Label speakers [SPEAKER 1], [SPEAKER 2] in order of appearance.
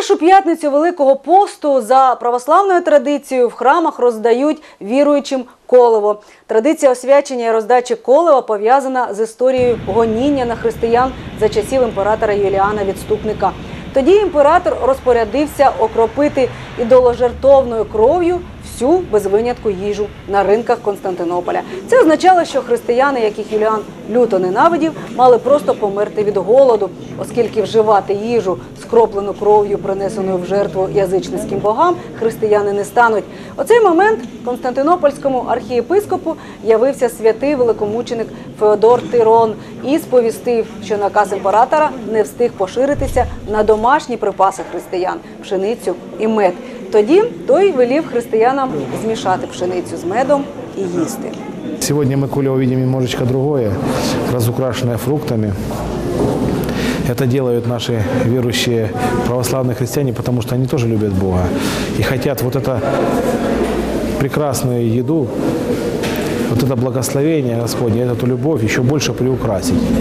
[SPEAKER 1] першу п'ятницю Великого посту за православною традицією в храмах роздають віруючим колево. Традиція освячення і роздачі колева пов'язана з історією гоніння на християн за часів імператора Юліана Відступника. Тоді імператор розпорядився окропити ідоложертовною кров'ю всю без винятку їжу на ринках Константинополя. Це означало, що християни, яких Юліан люто ненавидів, мали просто померти від голоду, оскільки вживати їжу, скроплену кров'ю, принесеною в жертву язичницьким богам, християни не стануть. У цей момент Константинопольському архієпископу явився святий великомученик Феодор Тирон і сповістив, що наказ імператора не встиг поширитися на домашні припаси християн пшеницю і мед. Тоді той велів християнам змішати пшеницю з медом і їсти.
[SPEAKER 2] Сегодня мы, Коля, увидим немножечко другое, разукрашенное фруктами. Это делают наши верующие православные христиане, потому что они тоже любят Бога и хотят вот это прекрасную еду, вот это благословение Господне, эту любовь еще больше приукрасить.